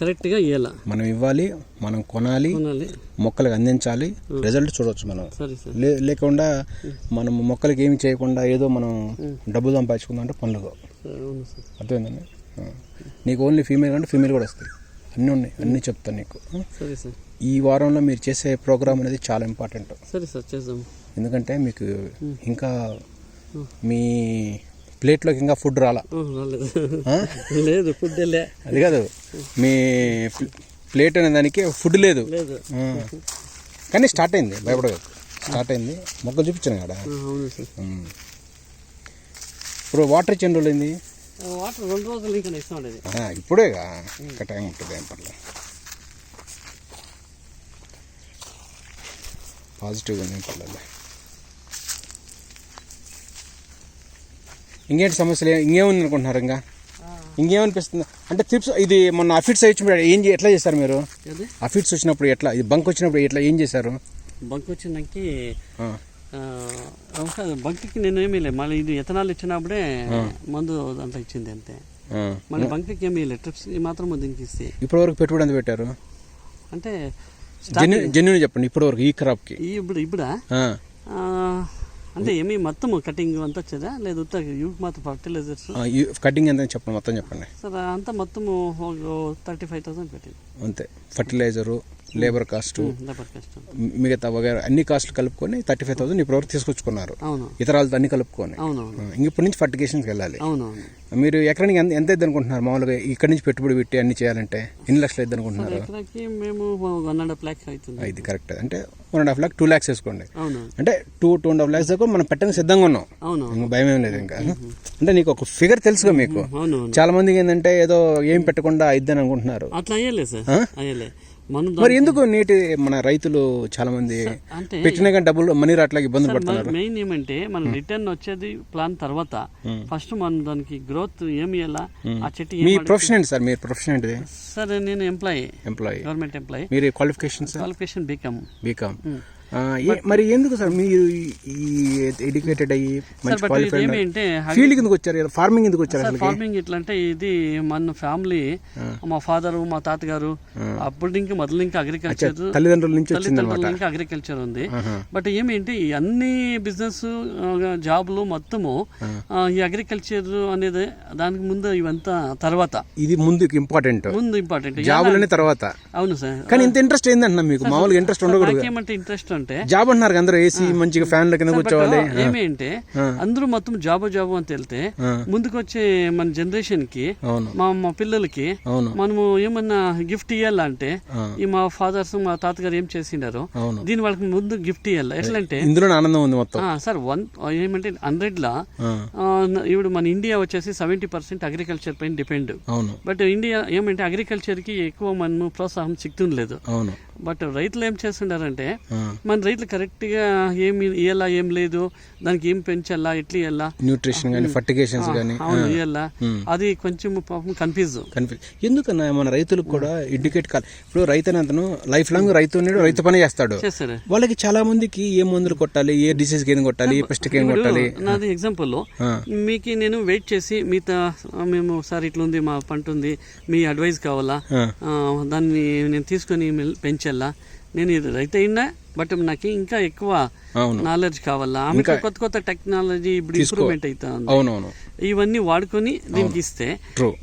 [SPEAKER 2] కరెక్ట్గా ఇవ్వాల
[SPEAKER 1] మనం ఇవ్వాలి మనం
[SPEAKER 2] కొనాలి
[SPEAKER 1] మొక్కలకు అందించాలి. రిజల్ట్ చూడవచ్చు మనం. లేకుండా మనం మొక్కలకి ఏమి చేయకుండా ఏదో మనం డబ్బులు సంపాదించుకుందాం అంటే అర్థమైందండి. నీకు ఓన్లీ ఫీమేల్ అంటే ఫీమేల్ కూడా వస్తాయి. అన్నీ ఉన్నాయి అన్నీ చెప్తాను నీకు. ఈ వారంలో మీరు చేసే ప్రోగ్రామ్ అనేది చాలా ఇంపార్టెంట్.
[SPEAKER 2] సరే సార్ చేద్దాం.
[SPEAKER 1] ఎందుకంటే మీకు ఇంకా మీ ప్లేట్లోకి ఇంకా ఫుడ్ రాలా?
[SPEAKER 2] లేదు ఫుడ్
[SPEAKER 1] అది కాదు. మీ ప్ల- ప్లేట్ అనే దానికి ఫుడ్ లేదు. కానీ స్టార్ట్ అయింది భయపడదు స్టార్ట్ అయింది. మొక్కలు చూపించాను కదా. ఇప్పుడు వాటర్ ఇచ్చిన రోజులు అయింది?
[SPEAKER 2] వాటర్ రెండు రోజులు ఇంకా
[SPEAKER 1] ఇప్పుడేగా ఇంకా. టైం ఉంటుంది ఏం పర్లేదు. పాజిటివ్గా ఉంది ఏం పర్లేదు. ఇంకేంటి సమస్యలు? ఇంకేముంది అనుకుంటున్నారు ఇంకా ఇంకేమనిపిస్తుంది? అంటే టిప్స్ ఇది మొన్న అఫిట్స్ వచ్చినప్పుడు ఏం ఎట్లా చేస్తారు మీరు? అఫిట్స్ వచ్చినప్పుడు ఎట్లా? ఇది బంక్ వచ్చినప్పుడు ఎట్లా? ఏం చేశారు?
[SPEAKER 2] బంక్ వచ్చినాకి
[SPEAKER 1] ఆ,
[SPEAKER 2] బంక్కి నేను ఏమీ లేదు. మళ్ళీ ఇది ఎథనాల్ ఇచ్చినప్పుడే మందు దాంట్లో ఇచ్చింది అంతే. మళ్ళీ బంక్కి ఏమీ లేదు. ట్రిప్స్ మాత్రం దీనికి ఇస్తే.
[SPEAKER 1] ఇప్పటి వరకు పెట్టుబడి ఎంత పెట్టారు?
[SPEAKER 2] అంటే
[SPEAKER 1] జెన్యూ జెన్యున్ చెప్పండి ఇప్పటి వరకు ఈ క్రాప్కి
[SPEAKER 2] ఇప్పుడు? ఇప్పుడా అంటే ఏమీ మొత్తం కటింగ్ అంతా వచ్చేదా? లేదు ఉత్త ఇవి మాత్రం ఫర్టిలైజర్స్
[SPEAKER 1] కటింగ్ ఎంత చెప్పండి మొత్తం చెప్పండి.
[SPEAKER 2] సార్ అంతా మొత్తం థర్టీ ఫైవ్ థౌసండ్ పెట్టింది.
[SPEAKER 1] అంతే ఫర్టిలైజరు లేబర్ కాస్టు
[SPEAKER 2] లేబర్ కష్టం
[SPEAKER 1] మిగతా వగైరా అన్ని కాస్ట్లు కలుపుకొని థర్టీ ఫైవ్ థౌసండ్ ఇప్పుడు వరకు తీసుకొచ్చుకున్నారు? ఇతరాలతో అన్ని కలుపుకొని.
[SPEAKER 2] అవునవును.
[SPEAKER 1] ఆ, ఇంక ఇప్పటి నుంచి ఫర్టిగేషన్కి వెళ్ళాలి. మీరు ఎకరానికి ఎంత ఎంత అవుతుంది అనుకుంటున్నారు మామూలుగా ఇక్కడి నుంచి పెట్టుబడి పెట్టి అన్ని చేయాలంటే ఎన్ని లక్షలు అవుతుంది. అనుకుంటున్నారు ఇది కరెక్ట్. అంటే one and half lakh two lakhs వేసుకోండి. అంటే two two and half lakhs దాకా మనం పెట్టడానికి సిద్ధంగా ఉన్నాం. భయం ఏం లేదు ఇంకా. అంటే నీకు ఒక ఫిగర్ తెలుసుగా మీకు. చాలా మందికి ఏంటంటే ఏదో ఏం పెట్టకుండా అయిద్దని అనుకుంటున్నారు
[SPEAKER 2] అట్లా అయ్యలే సార్.
[SPEAKER 1] మరి ఎందుకు నేటి మన రైతులు చాలా మంది
[SPEAKER 2] అంటే
[SPEAKER 1] పెట్టినా కానీ డబ్బులు మనీ రావట్లేక ఇబ్బంది పడుతున్నారు.
[SPEAKER 2] మెయిన్ ఏమంటే మన రిటర్న్ వచ్చేది ప్లాన్ తర్వాత. ఫస్ట్ మనం దానికి గ్రోత్ ఏమి ఎలా ఆ చెట్టు
[SPEAKER 1] మీ ప్రొఫెషన్ ఏంటి సార్? మీ ప్రొఫెషన్ ఏంటిది?
[SPEAKER 2] సార్ నేను ఎంప్లాయీ
[SPEAKER 1] ఎంప్లాయీ
[SPEAKER 2] గవర్నమెంట్ ఎంప్లాయీ
[SPEAKER 1] మీరు క్వాలిఫికేషన్
[SPEAKER 2] క్వాలిఫికేషన్ బీకామ్
[SPEAKER 1] బీకామ్ మరి ఎందుకు సార్ మీరు ఈ- ఎడ్యుకేటెడ్ అయ్యి మంచి క్వాలిఫైడ్ ఫీల్డ్ ఎందుకు వచ్చారు? ఫార్మింగ్ ఎందుకు వచ్చారు
[SPEAKER 2] ఫార్మింగ్ ఇట్లా అంటే ఇది మన ఫ్యామిలీ మా ఫాదర్ మా తాతగారు అప్పుడు ఇంకా మొదలు ఇంకా అగ్రికల్చర్
[SPEAKER 1] తల్లిదండ్రుల నుంచి
[SPEAKER 2] తల్లిదండ్రులు ఇంకా అగ్రికల్చర్ ఉంది. బట్ ఏమేంటి అన్ని బిజినెస్ జాబ్లు మొత్తము ఈ అగ్రికల్చర్ అనేది దానికి ముందు ఇవంతా తర్వాత.
[SPEAKER 1] ఇది ముందు ఇంపార్టెంట్
[SPEAKER 2] ముందు ఇంపార్టెంట్
[SPEAKER 1] జాబులనే తర్వాత.
[SPEAKER 2] అవును సార్
[SPEAKER 1] కానీ ఇంత ఇంట్రెస్ట్ ఏందంటున్నా మీకు? మామూలుగా ఇంట్రెస్ట్ ఉండకూడదు
[SPEAKER 2] ఇంట్రెస్ట్ అంటే
[SPEAKER 1] జాబ్ అంటున్నారు అందరూ ఏసీ మంచిగా ఫ్యాన్ల కింద కూర్చోవాలి.
[SPEAKER 2] ఏమి అంటే అందరూ మొత్తం జాబు జాబు అని వెళ్తే ముందుకు వచ్చే మన
[SPEAKER 1] జనరేషన్కి
[SPEAKER 2] మా మా పిల్లలకి మనము ఏమన్నా గిఫ్ట్ ఇవ్వాలంటే. ఈ మా ఫాదర్స్ మా తాతగారు ఏం చేసిండారో దీని వాళ్ళకి ముందు గిఫ్ట్ ఇవ్వాలి ఎట్లా అంటే
[SPEAKER 1] ఇందులోనే ఆనందం ఉంది మొత్తం.
[SPEAKER 2] సార్ వన్ ఏమంటే హండ్రెడ్ లా ఇప్పుడు మన ఇండియా వచ్చేసి సెవెంటీ పర్సెంట్ అగ్రికల్చర్ పైన డిపెండ్. బట్ ఇండియా ఏమంటే అగ్రికల్చర్కి ఎక్కువ మనం ప్రోత్సాహం సిక్తుండలేదు
[SPEAKER 1] అవును.
[SPEAKER 2] బట్ రైతులు ఏం చేస్తుండారంటే మన రైతులు కరెక్ట్గా ఏమి ఇయ్యాలా ఏం లేదు దానికి ఏం పెంచాలా ఎట్లా ఇయ్యాలా?
[SPEAKER 1] న్యూట్రిషన్ కానీ ఫర్టిగేషన్స్ కానీ
[SPEAKER 2] అవును ఇయ్యాలా? అది కొంచెం పాపం కన్ఫ్యూజ్
[SPEAKER 1] కన్ఫ్యూజ్ ఎందుకన్నా మన రైతులకు కూడా ఎడ్యుకేట్ కాదు. ఇప్పుడు రైతు అతను లైఫ్ లాంగ్ రైతు రైతు పని చేస్తాడు. వాళ్ళకి చాలా మందికి ఏ మందులు కొట్టాలి ఏ డిసీజ్కి ఏం కొట్టాలి ఏ పెస్ట్కి ఏం కొట్టాలి?
[SPEAKER 2] నాది ఎగ్జాంపుల్. మీకు నేను వెయిట్ చేసి మీతో మేము సార్ ఇట్లా ఉంది మా పంట ఉంది మీ అడ్వైస్ కావాలా? దాన్ని నేను తీసుకొని చేయాలా నేను ఇది రైతు అయినా బట్ నాకు ఇంకా ఎక్కువ నాలెడ్జ్ కావాలా? ఆమెకు కొత్త కొత్త టెక్నాలజీ ఇప్పుడు ఇంప్రూవ్మెంట్ అవుతా ఉంది
[SPEAKER 1] అవునవును.
[SPEAKER 2] ఇవన్నీ వాడుకొని దీనికి ఇస్తే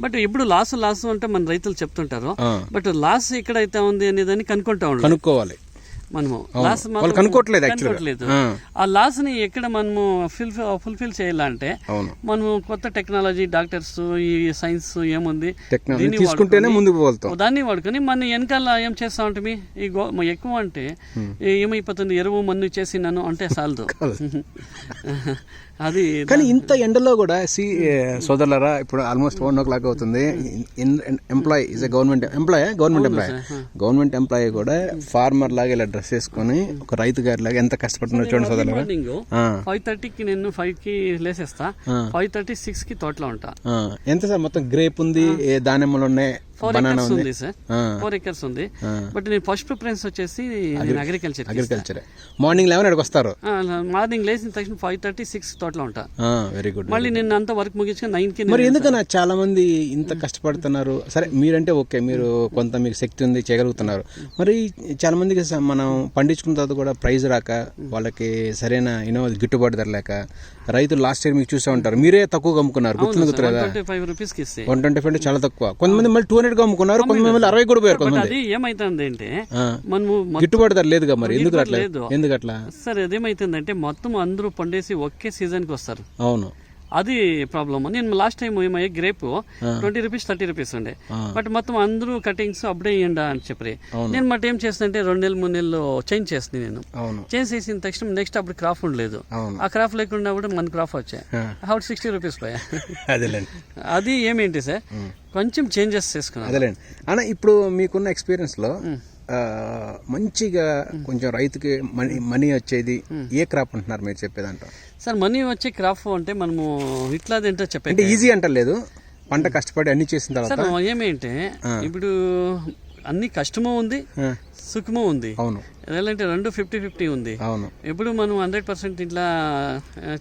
[SPEAKER 2] బట్ ఇప్పుడు లాస్ లాస్ అంటే మన రైతులు చెప్తుంటారు. బట్ లాస్ ఎక్కడైతే ఉంది అనేదాన్ని కనుక్కుంటా ఉండాలి.
[SPEAKER 1] కనుక్కోవాలి.
[SPEAKER 2] మనము. లాస్
[SPEAKER 1] వాళ్ళు కనుక్కోవట్లేదు ఆ.
[SPEAKER 2] లాస్ని ఎక్కడ మనము ఫిల్ ఫుల్ఫిల్ చేయాలంటే మనము కొత్త టెక్నాలజీ డాక్టర్స్ ఈ సైన్స్ ఏముంది?
[SPEAKER 1] తీసుకుంటేనే
[SPEAKER 2] వాడుకొని-
[SPEAKER 1] ముందుకు పోతాం
[SPEAKER 2] దాన్ని వాడుకొని మన వెనకాల ఏం చేస్తా ఉంటామి ఈ గో ఎక్కువ అంటే ఏమైపోతుంది? ఎరువు మన్ను చేసినాను అంటే చాలదు అది
[SPEAKER 1] కానీ ఇంత ఎండలో కూడా సి సోదరులరా ఇప్పుడు ఆల్మోస్ట్ వన్ ఓ క్లాక్ అవుతుంది employee is a government employee government employee government employee కూడా ఫార్మర్ లాగా ఇలా డ్రెస్ వేసుకొని ఒక రైతు గారి లాగా ఎంత కష్టపడుతున్నారు చూడండి సోదరులరా. ఆ,
[SPEAKER 2] ఫైవ్ థర్టీకి నేను ఫైవ్కి లేసేస్తా. ఫైవ్ థర్టీ సిక్స్కి తోటలో ఉంటా.
[SPEAKER 1] ఎంత సార్ మొత్తం గ్రేప్ ఉంది దానిమ్మలు ఉన్నాయి?
[SPEAKER 2] ఫోర్ ఎకర్స్
[SPEAKER 1] ఉంది.
[SPEAKER 2] సార్ ఫోర్ ఎకర్స్ ఉంది. బట్ నేను ఫస్ట్ ప్రిఫరెన్స్ వచ్చేసి నేను అగ్రికల్చర్
[SPEAKER 1] అగ్రికల్చర్ మార్నింగ్ లెవెన్ అక్కడికి వస్తారు.
[SPEAKER 2] మార్నింగ్ లేచిన తక్షణ ఫైవ్ థర్టీ సిక్స్ తోటలో ఉంటా.
[SPEAKER 1] వెరీ గుడ్
[SPEAKER 2] మళ్ళీ నేను అంత వర్క్ ముగించుకొని నైన్కి
[SPEAKER 1] మరి ఎందుకన్నా చాలా మంది ఇంత కష్టపడుతున్నారు? సరే మీరంటే ఓకే మీరు కొంత మీకు శక్తి ఉంది చేయగలుగుతున్నారు. మరి చాలా మందికి మనం పండించుకున్న తర్వాత కూడా ప్రైజ్ రాక వాళ్ళకి సరైన యూనో గిట్టుబాటు ధర లేక రైతులు లాస్ట్ ఇయర్ మీకు చూసే ఉంటారు. మీరే తక్కువ అమ్ముకున్నారు
[SPEAKER 2] ఇస్తే.
[SPEAKER 1] వన్ ట్వంటీ ఫైవ్ చాలా తక్కువ. కొంతమంది మళ్ళీ టూ హండ్రెడ్ గా అమ్ముకున్నారు కొంతమంది అరవై కూడా పోయారు కొంతమంది.
[SPEAKER 2] అది ఏమైతుంది అంటే. మనము
[SPEAKER 1] గిట్టుబాటు ధర లేదుగా మరి ఎందుకు అట్లా?
[SPEAKER 2] లేదు.
[SPEAKER 1] ఎందుకు అట్లా?
[SPEAKER 2] సరే అదేమైతుందంటే మొత్తం అందరూ పండేసి ఒకే సీజన్కి వస్తారు.
[SPEAKER 1] అవును.
[SPEAKER 2] అది ప్రాబ్లమ్ నేను లాస్ట్ టైం ఏమయ్యా grape twenty rupees thirty rupees ఉండే. బట్ మొత్తం అందరూ కటింగ్స్ అప్పుడే ఇయ్యండా అని చెప్పి నేను మట్ ఏం చేస్తానంటే రెండు నెలలు మూడు నెలలు చేంజ్ చేస్తుంది నేను. చేంజ్ చేసిన తక్షణం నెక్స్ట్ అప్పుడు క్రాప్ ఉండలేదు. ఆ క్రాప్ లేకుండా కూడా మన క్రాప్ వచ్చాయి. హౌట్ సిక్స్టీ రూపీస్ పోయా? అది ఏమేంటి సార్? కొంచెం చేంజెస్ చేసుకున్నాను
[SPEAKER 1] అదేలేండి. అన్న ఇప్పుడు మీకున్న ఎక్స్పీరియన్స్లో ఆ, మంచిగా కొంచెం రైతుకి మనీ మనీ వచ్చేది ఏ క్రాప్ అంటున్నారు మీరు చెప్పేదంట
[SPEAKER 2] సార్ మనీ వచ్చే క్రాప్ అంటే మనము ఇట్లా ఏంటో చెప్పే
[SPEAKER 1] అంటే ఈజీ అంటలేదు. పంట కష్టపడి అన్ని చేసిన తర్వాత
[SPEAKER 2] సార్ ఏమేంటే ఇప్పుడు అన్ని కష్టము ఉంది సుఖము ఉంది.
[SPEAKER 1] అవును.
[SPEAKER 2] ఎలాంటి రెండు ఫిఫ్టీ ఫిఫ్టీ ఉంది.
[SPEAKER 1] అవును.
[SPEAKER 2] ఎప్పుడు మనం హండ్రెడ్ పర్సెంట్ ఇట్లా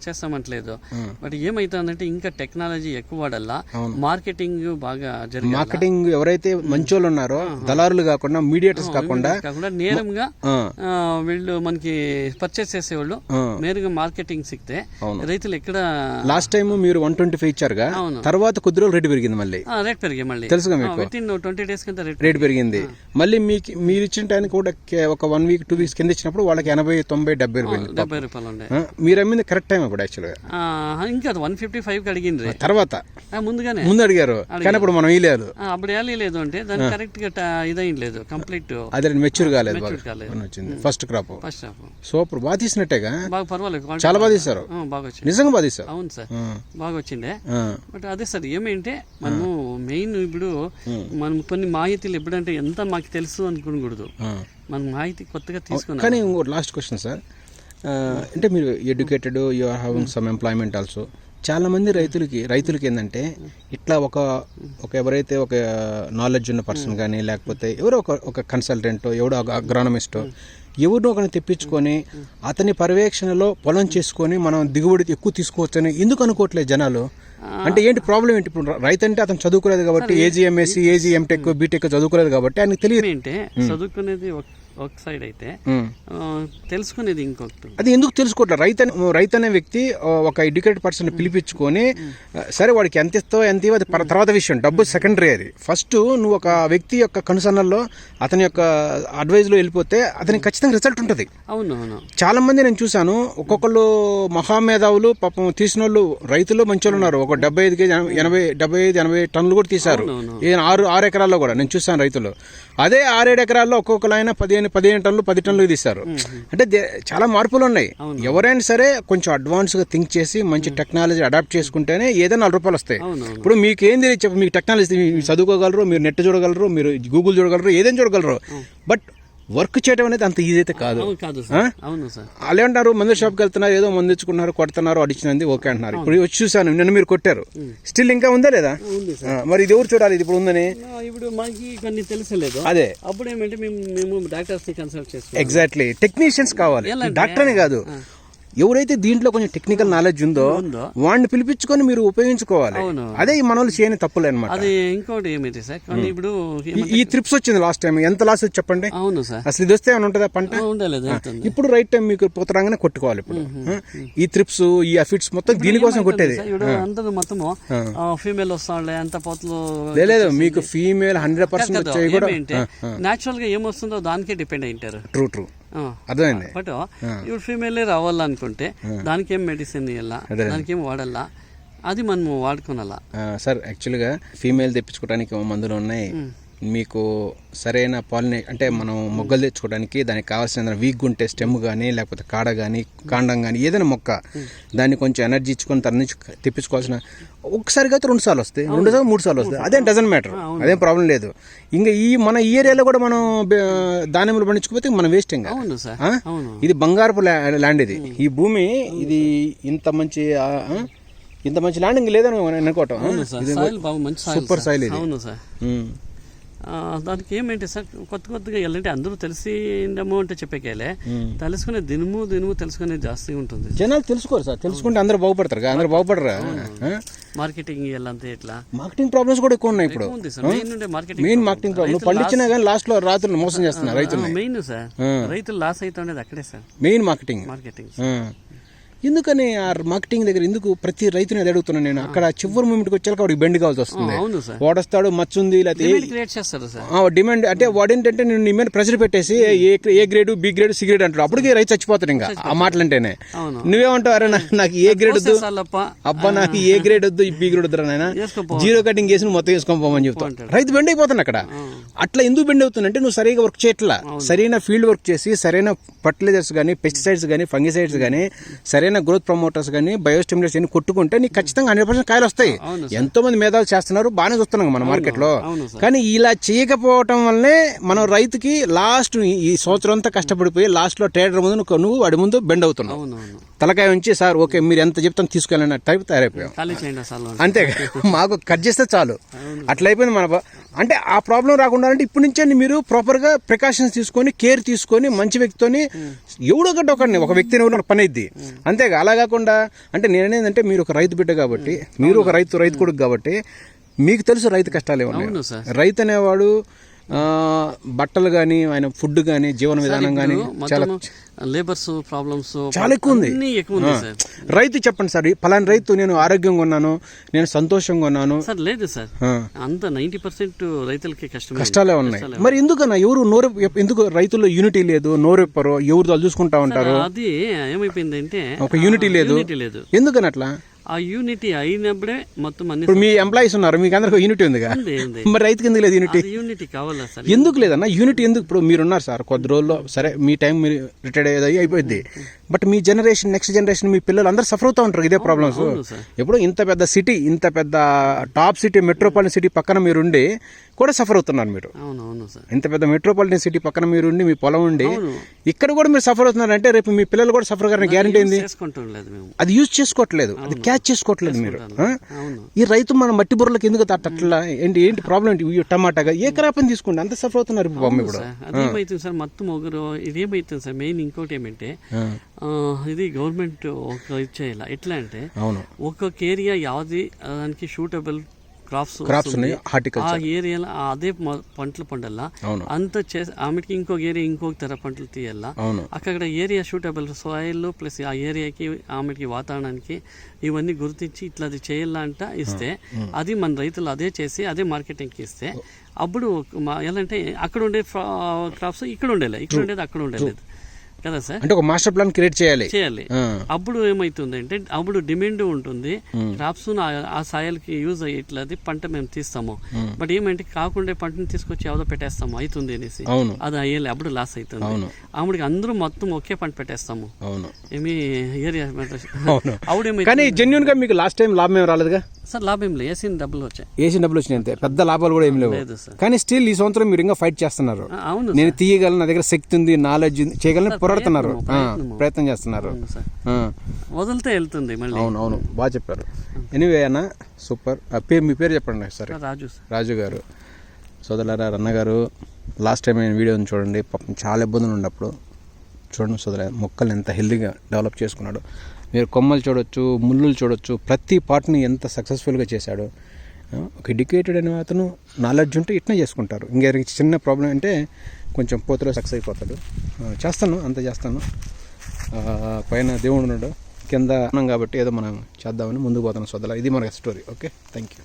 [SPEAKER 2] చేస్తామంటలేదు. బట్ ఏమైతుందంటే ఇంకా టెక్నాలజీ ఎక్కువ వాడల్లా మార్కెటింగ్ బాగా జరిగింది
[SPEAKER 1] మార్కెటింగ్ ఎవరైతే మంచోళ్ళు ఉన్నారో దళారులు కాకుండా మీడియేటర్స్ కాకుండా
[SPEAKER 2] కాకుండా నేరంగా వీళ్ళు మనకి పర్చేస్ చేసేవాళ్ళు. నేరుగా మార్కెటింగ్ సిక్తే రైతులు ఎక్కడ
[SPEAKER 1] లాస్ట్ టైం మీరు వన్ ట్వంటీ ఫైవ్ ఇచ్చారుగా. తర్వాత కొద్ది రోజులు రేటు పెరిగింది మళ్ళీ.
[SPEAKER 2] రేట్ పెరిగాయి మళ్ళీ.
[SPEAKER 1] తెలుసుగా మీకు?
[SPEAKER 2] విత్ ఇన్ ట్వంటీ డేస్ కింద రేట్
[SPEAKER 1] పెరిగింది. మళ్ళీ మీకు మీరు ఇచ్చిన టైంకి కూడా ఒక వన్ వీక్ టూ వీక్స్ కింద ఇచ్చినప్పుడు వాళ్ళకి ఎనభై తొంభై డెబ్బై రూపాయలు
[SPEAKER 2] డెబ్బై రూపాయలు ఉండే.
[SPEAKER 1] మీరు అమ్మింది కరెక్ట్ టైం అప్పుడు యాక్చువల్గా
[SPEAKER 2] ఇంకా వన్ ఫిఫ్టీ ఫైవ్ అడిగిండ్రి.
[SPEAKER 1] తర్వాత.
[SPEAKER 2] ముందుగానే.
[SPEAKER 1] ముందు అడిగారు. కానీ అప్పుడు మనం వేయలేదు
[SPEAKER 2] అప్పుడు ఏలీ లేదు అంటే దాన్ని కరెక్ట్గా ట- ఇదైంది లేదు కంప్లీట్
[SPEAKER 1] అదే మెచ్యూర్ కాలేదు వచ్చింది. First crop
[SPEAKER 2] first half
[SPEAKER 1] super బాగా తీసినట్టేగా?
[SPEAKER 2] బాగా పర్వాలేదు.
[SPEAKER 1] చాలా బాగా తీశారు.
[SPEAKER 2] బాగా వచ్చింది.
[SPEAKER 1] నిజంగా బాగా తీశారు.
[SPEAKER 2] అవును సార్. బాగా వచ్చిండే
[SPEAKER 1] ఆ,
[SPEAKER 2] బట్ అదే సార్ ఏమేంటే మనము మెయిన్ ఇప్పుడు మనం కొన్ని మాహితులు ఎప్పుడంటే ఎంత మాకు తెలుసు అనుకోకూడదు. మనం మాహితి కొత్తగా తీసుకున్నాం.
[SPEAKER 1] కానీ ఇంకో లాస్ట్ క్వశ్చన్ సార్ అంటే మీరు educated you are having some employment also చాలా మంది రైతులకి రైతులకి ఏంటంటే ఇట్లా ఒక ఒక ఎవరైతే ఒక నాలెడ్జ్ ఉన్న పర్సన్ కానీ లేకపోతే ఎవరో ఒక ఒక కన్సల్టెంట్ ఎవడో ఒక అగ్రానమిస్ట్ ఎవరినో ఒకరిని తెప్పించుకొని అతని పర్యవేక్షణలో పొలం చేసుకొని మనం దిగుబడి ఎక్కువ తీసుకోవచ్చని ఎందుకు అనుకోవట్లేదు జనాలు? అంటే ఏంటి ప్రాబ్లం ఏంటి? ఇప్పుడు రైతు అంటే అతను చదువుకోలేదు కాబట్టి AG MSc AG MTech BTech చదువుకోలేదు కాబట్టి ఆయనకు తెలియదు.
[SPEAKER 2] ఏమేంటే చదువుకునేది ఒక- సైడ్ అయితే. ఆ, తెలుసుకునేది ఇంకొకటి.
[SPEAKER 1] అది ఎందుకు తెలుసుకోవట్లేదు రైతు అనే- రైతు అనే వ్యక్తి ఒక ఎడ్యుకేటెడ్ పర్సన్ పిలిపించుకొని ఆ, సరే వాడికి ఎంత ఇస్తావో ఎంత ఇవ్వ అది పర- తర్వాత విషయం. డబ్బు సెకండరీ అది. ఫస్ట్ నువ్వు ఒక వ్యక్తి యొక్క కనుసన్నల్లో అతని యొక్క అడ్వైజ్లో వెళ్ళిపోతే అతనికి ఖచ్చితంగా రిజల్ట్ ఉంటుంది.
[SPEAKER 2] అవును అవును.
[SPEAKER 1] చాలా మంది నేను చూశాను ఒక్కొక్కళ్ళు మహామేధావులు పాపం తీసిన వాళ్ళు రైతులు మంచోళ్ళు ఉన్నారు. ఒక డెబ్బై ఐదు కేజీ ఎనభై డెబ్బై ఐదు ఎనభై టన్నులు కూడా తీశారు. ఆరు ఆరు ఎకరాల్లో కూడా నేను చూశాను రైతులు. అదే ఆరేడు ఎకరాల్లో ఒక్కొక్కరు ఆయన పదిహేను పదిహేను టన్నులు పది టన్నులు తీశారు. అంటే చాలా మార్పులు ఉన్నాయి. ఎవరైనా సరే కొంచెం అడ్వాన్స్గా థింక్ చేసి మంచి టెక్నాలజీ అడాప్ట్ చేసుకుంటేనే ఏదైనా నాలుగు రూపాయలు వస్తాయి. ఇప్పుడు మీకు ఏం తెలియదు మీకు టెక్నాలజీ మీరు చదువుకోగలరు మీరు నెట్ చూడగలరు మీరు గూగుల్ చూడగలరు ఏదైనా చూడగలరు. బట్ వర్క్ చేయడం అనేది అంత ఈజీ అయితే కాదు. వాళ్ళు ఏమంటారు మందు షాప్కి వెళ్తున్నారు ఏదో మందు ఇచ్చుకున్నారు కొడుతున్నారు అడిచినది ఓకే అంటున్నారు. ఇప్పుడు వచ్చి చూసాను నిన్న మీరు కొట్టారు. స్టిల్ ఇంకా ఉందా లేదా? మరి ఇది ఎవరు చూడాలి? ఇది ఇప్పుడు ఉందని.
[SPEAKER 2] ఇప్పుడు మనకి కొన్ని తెలుసలేదు.
[SPEAKER 1] అదే.
[SPEAKER 2] అప్పుడు ఏమంటే మేము డాక్టర్స్ని కన్సల్ట్ చేసుకున్నాం
[SPEAKER 1] ఎగ్జాక్ట్లీ టెక్నీషియన్స్ కావాలి డాక్టర్ కాదు. ఎవరైతే దీంట్లో కొంచెం టెక్నికల్ నాలెడ్జ్ ఉందో
[SPEAKER 2] ఉందో.
[SPEAKER 1] వాడిని పిలిపించుకొని మీరు ఉపయోగించుకోవాలి. అదే ఈ మన వాళ్ళు చేయని తప్పులే అనమాట
[SPEAKER 2] అది ఇంకోటి ఏమిటి సార్? కానీ ఇప్పుడు
[SPEAKER 1] ఈ త్రిప్స్ వచ్చింది లాస్ట్ టైం ఎంత లాస్ వచ్చి చెప్పండి?
[SPEAKER 2] అవును సార్.
[SPEAKER 1] అసలు ఇది వస్తే ఏమైనా ఉంటుందా పంట? ఇప్పుడు రైట్ టైం మీకు పోతరాగానే కొట్టుకోవాలి ఇప్పుడు. ఆ? ఈ త్రిప్స్ ఈ అఫిడ్స్ మొత్తం దీనికోసం కొట్టేది.
[SPEAKER 2] మొత్తము ఫీమేల్ వస్తాండే అంత పోతలు
[SPEAKER 1] లేదు మీకు ఫీమేల్ హండ్రెడ్ పర్సెంట్
[SPEAKER 2] న్యాచురల్గా ఏమొస్తుందో దానికే డిపెండ్ అయింటారు
[SPEAKER 1] ట్రూ ట్రూ అర్థమైంది.
[SPEAKER 2] బట్ ఇప్పుడు ఫీమేలే రావాలనుకుంటే దానికి ఏం మెడిసిన్ ఇవ్వాలా దానికి ఏం వాడాలా? అది మనము వాడుకోనాలా?
[SPEAKER 1] సార్ యాక్చువల్గా ఫీమేల్ తెప్పించుకోవడానికి మందులు ఉన్నాయి. మీకు సరైన పాలినే అంటే మనం మొగ్గలు తెచ్చుకోవడానికి దానికి కావాల్సిన వీక్ ఉంటే స్టెమ్ కానీ లేకపోతే కాడ కానీ కాండం కానీ ఏదైనా మొక్క దాన్ని కొంచెం ఎనర్జీ ఇచ్చుకొని తన నుంచి తెప్పించుకోవాల్సిన ఒకసారి అయితే రెండు సార్లు వస్తాయి. రెండు సార్లు మూడు సార్లు వస్తాయి. అదేం డజన్ మ్యాటర్ అదేం ప్రాబ్లం లేదు. ఇంకా ఈ మన ఈ ఏరియాలో కూడా మనం దానిమ్మలు పండించుకోకపోతే మనం వేస్ట్ ఇంకా. ఇది బంగారపు ల్యా- ల్యాండ్ ఇది. ఈ భూమి ఇది ఇంత మంచి? ఇంత మంచి ల్యాండ్ ఇంక లేదని అనుకోవటం. సూపర్ సాయిల్ ఇది
[SPEAKER 2] అవును సార్. దానికి ఏమేంటి సార్? కొత్త కొత్తగా వెళ్ళంటే అందరూ తెలిసిందేమో అంటే చెప్పేకేలే తెలుసుకునే దినము దినము తెలుసుకునే జాస్తి ఉంటుంది.
[SPEAKER 1] జనాలు తెలుసుకోరు సార్. తెలుసుకుంటే అందరూ బాగుపడతారు అందరూ బాగుపడరా?
[SPEAKER 2] మార్కెటింగ్ వెళ్ళంతే ఎట్లా?
[SPEAKER 1] మార్కెటింగ్ ప్రాబ్లమ్స్ కూడా ఎక్కువ ఉన్నాయి ఇప్పుడు.
[SPEAKER 2] Main marketing
[SPEAKER 1] main marketing problem పండించినా కానీ లాస్ట్లో రాత్రులు మోసం చేస్తున్నారు రైతులు
[SPEAKER 2] మెయిన్ సార్. రైతులు లాస్ అవుతుండేది అక్కడే సార్.
[SPEAKER 1] Main marketing
[SPEAKER 2] marketing.
[SPEAKER 1] ఎందుకని ఆ మార్కెటింగ్ దగ్గర ఎందుకు ప్రతి రైతుని అది అడుగుతున్నాను నేను? అక్కడ చివరి మూమెంట్కి వచ్చాక వాడికి బెండ్ కావాల్సి వస్తుంది. వాడొస్తాడు మచ్చ ఉంది లేకపోతే డిమాండ్ అంటే వాడు ఏంటంటే నేను నీ మీద ప్రెషర్ పెట్టేసి A A grade B grade C grade అంటాడు. అప్పటికి రైతు చచ్చిపోతాడు ఇంకా ఆ మాటలంటేనే. నువ్వేమంటావు? అరే నాకు ఏ గ్రేడ్ వద్దు. అబ్బా నాకు ఏ గ్రేడ్ వద్దు ఈ బి గ్రేడ్ వద్దు నాయన. జీరో కటింగ్ చేసి నువ్వు మొత్తం వేసుకొని పోమని చెప్తాను రైతు బెండ్ అయిపోతాను అక్కడ. అట్లా ఎందుకు బెండ్ అవుతుందంటే నువ్వు సరిగా వర్క్ చేయట్లా. సరైన ఫీల్డ్ వర్క్ చేసి సరైన ఫర్టిలైజర్స్ కానీ పెస్టిసైడ్స్ కానీ ఫంగిసైడ్స్ కానీ సరైన గ్రోత్ ప్రమోటర్స్ కానీ బయోస్టిమ్యులేట్స్ అని కొట్టుకుంటే నీకు ఖచ్చితంగా హండ్రెడ్ పర్సెంట్ కాయలు వస్తాయి. ఎంతో మంది మేధావులు చేస్తున్నారు బాగానే చూస్తున్నాం మన మార్కెట్లో.
[SPEAKER 2] అవును సార్.
[SPEAKER 1] కానీ ఇలా చేయకపోవటం వల్లే మనం రైతుకి లాస్ట్ ఈ సంవత్సరం అంతా కష్టపడిపోయి లాస్ట్లో ట్రేడర్ ముందు నువ్వు- వాడి ముందు బెండ్ అవుతున్నావు. తలకాయ ఉంచి సార్ ఓకే మీరు ఎంత చెప్తాను తీసుకెళ్ళండి టైప్ తయారైపోయాం. అంతే మాకు కట్ చేస్తే చాలు. అట్లా అయిపోయింది మన అంటే ఆ ప్రాబ్లం రాకుండా అంటే ఇప్పటి నుంచే మీరు ప్రాపర్గా ప్రికాషన్స్ తీసుకొని కేర్ తీసుకొని మంచి వ్యక్తితోని ఎవడో ఒకటి ఒక వ్యక్తిని ఎవరో పని అయింది అంతేగా అలా కాకుండా అంటే నేనేంటంటే మీరు ఒక రైతు బిడ్డ కాబట్టి మీరు ఒక రైతు రైతు కొడుకు కాబట్టి మీకు తెలుసు రైతు కష్టాలు ఏమన్నా రైతు అనేవాడు బట్టలు కానీ ఆయన ఫుడ్ కానీ జీవన విధానం కానీ చాలా
[SPEAKER 2] లేబర్స్ ప్రాబ్లమ్స్
[SPEAKER 1] చాలా ఎక్కువ ఉంది. రైతు చెప్పండి సార్ పలానా రైతు నేను ఆరోగ్యంగా ఉన్నాను నేను సంతోషంగా ఉన్నాను.
[SPEAKER 2] సార్ లేదు సార్. అంత నైన్టీ పర్సెంట్ రైతులకి కష్టమే.
[SPEAKER 1] కష్టాలే ఉన్నాయి. మరి ఎందుకన్నా ఎవరు నోరు ఎందుకు రైతుల్లో యూనిటీ లేదు నోరెప్పరు ఎవరు చూసుకుంటా ఉంటారు?
[SPEAKER 2] అది ఏమైపోయిందంటే
[SPEAKER 1] ఒక యూనిటీ లేదు.
[SPEAKER 2] యూనిటీ లేదు.
[SPEAKER 1] ఎందుకని అట్లా?
[SPEAKER 2] ఆ యూనిటీ అయినప్పుడే మొత్తం అన్ని
[SPEAKER 1] ఇప్పుడు మీ ఎంప్లాయీస్ ఉన్నారు మీకు అందరికి యూనిటీ ఉందిగా?
[SPEAKER 2] ఉంది ఉంది.
[SPEAKER 1] మరి రైతుకి ఎందుకు లేదు యూనిటీ
[SPEAKER 2] యూనిటీ కావాలా సార్?
[SPEAKER 1] ఎందుకు లేదన్న? యూనిటీ ఎందుకు? ఇప్పుడు మీరున్నారు సార్ కొద్ది రోజుల్లో సరే మీ టైం మీరు రిటైర్డ్ అయ్యేది అయిపోయింది బట్ మీ జనరేషన్ నెక్స్ట్ జనరేషన్ మీ పిల్లలు అందరూ సఫర్ అవుతూ ఉంటారు ఇదే ప్రాబ్లమ్స్ ఇప్పుడు ఇంత పెద్ద సిటీ ఇంత పెద్ద టాప్ సిటీ మెట్రోపాలిటన్ సిటీ పక్కన మీరుండి కూడా సఫర్ అవుతున్నారు మీరు.
[SPEAKER 2] అవును అవును సార్.
[SPEAKER 1] ఇంత పెద్ద మెట్రోపాలిటన్ సిటీ పక్కన మీరుండి మీ పొలం ఉండి ఇక్కడ కూడా మీరు సఫర్ అవుతున్నారు అంటే రేపు మీ పిల్లలు కూడా సఫర్ గారిని గ్యారంటీ ఏంది
[SPEAKER 2] మేము.
[SPEAKER 1] అది యూజ్ చేసుకోవట్లేదు. అది క్యాచ్ చేసుకోవట్లేదు మీరు. ఈ రైతు మన మట్టి బుర్రలకు ఎందుకు తట్ట అట్లా ఏంటి ఏంటి ప్రాబ్లం ఏంటి? టమాటాగా ఏ క్రాప్ అని తీసుకోండి? అంత సఫర్ అవుతున్నారు బామ్మ ఇప్పుడు.
[SPEAKER 2] సార్. అదేమైతుంది సార్ మొత్తం ఒకరు ఇదేమైతుంది సార్. మెయిన్ ఇంకోటి ఏమంటే ఇది గవర్నమెంట్ ఒక ఇది చేయాలి? ఎట్లా అంటే
[SPEAKER 1] అవును.
[SPEAKER 2] ఒక్కొక్క ఏరియా యాది దానికి షూటబుల్ క్రాప్స్
[SPEAKER 1] క్రాప్స్ ఉన్నాయి
[SPEAKER 2] ఆ
[SPEAKER 1] హార్టికల్చర్
[SPEAKER 2] ఏరియాలో అదే పంటలు పండల్లా అంత చేసి ఆమెకి ఇంకొక ఏరియా ఇంకొక తర పంటలు తీయాలా? అక్కడ ఏరియా షూటబుల్ సాయిల్ ప్లస్ ఆ ఏరియాకి ఆమెకి వాతావరణానికి ఇవన్నీ గుర్తించి ఇట్లా అది చేయాలంట ఇస్తే అది మన రైతులు అదే చేసి అదే మార్కెటింగ్కి ఇస్తే అప్పుడు ఎలా అంటే అక్కడ ఉండే క్రాప్స్ ఇక్కడ ఉండేలే ఇక్కడ ఉండేది అక్కడ ఉండేది. కదా సార్?
[SPEAKER 1] అంటే ఒక మాస్టర్ ప్లాన్ క్రియేట్ చేయాలి.
[SPEAKER 2] చేయాలి. అప్పుడు ఏమైతుంది అంటే అప్పుడు డిమాండ్ ఉంటుంది. క్రాప్స్ ఆ సాయల్కి యూజ్ అయ్యేట్లది పంట మేము తీస్తాము. బట్ ఏమంటే కాకుండా పంటను తీసుకొచ్చి ఎవరో పెట్టేస్తాము అవుతుంది అనేసి. అది అయ్యేలే అప్పుడు లాస్ అవుతుంది. ఆవిడకి అందరూ మొత్తం ఒకే పంట పెట్టేస్తాము.
[SPEAKER 1] అవును.
[SPEAKER 2] ఏమి ఏరియా
[SPEAKER 1] కానీ జెన్యున్గా మీకు లాస్ట్ టైం లాభం ఏం రాలేదుగా?
[SPEAKER 2] సార్ లాభం ఏం లేదు. వేసిన డబ్బులు వచ్చాయి.
[SPEAKER 1] వేసిన డబ్బులు వచ్చినాయి అంతే. పెద్ద లాభాలు కూడా ఏం లేవు.
[SPEAKER 2] లేదు సార్.
[SPEAKER 1] కానీ స్టిల్ ఈ సంవత్సరం మీరు ఇంకా ఫైట్ చేస్తున్నారు. నేను తీయగలను నా దగ్గర శక్తి ఉంది నాలెడ్జ్ ఉంది. చేయగలను పోరాడుతున్నారు. ప్రయత్నం చేస్తున్నారు.
[SPEAKER 2] వదిలితే వెళ్తుంది మళ్ళీ.
[SPEAKER 1] అవును అవును. బాగా చెప్పారు. ఎనీవే అన్న సూపర్. పేరు మీ పేరు చెప్పండి సరే
[SPEAKER 2] రాజు
[SPEAKER 1] రాజు గారు. సోదరులారా రన్న గారు లాస్ట్ టైం నేను వీడియోని చూడండి. పాపం చాలా ఇబ్బందులు ఉన్నప్పుడు చూడండి సోదర మొక్కలు ఎంత హెల్దీగా డెవలప్ చేసుకున్నాడు. మీరు కొమ్మలు చూడొచ్చు ముళ్ళులు చూడొచ్చు ప్రతి పార్ట్ని ఎంత సక్సెస్ఫుల్గా చేశాడు. ఒక ఎడ్యుకేటెడ్ అనే అతను నాలెడ్జ్ ఉంటే ఇట్నే చేసుకుంటారు. ఇంకా చిన్న ప్రాబ్లం అంటే కొంచెం పోతలో సక్సెస్ అయిపోతాడు. చేస్తాను అంత చేస్తాను. పైన దేవుడు ఉన్నాడు. కింద ఉన్నాం కాబట్టి ఏదో మనం చేద్దామని ముందుకు పోతాను సోదర ఇది మన స్టోరీ ఓకే థ్యాంక్ యూ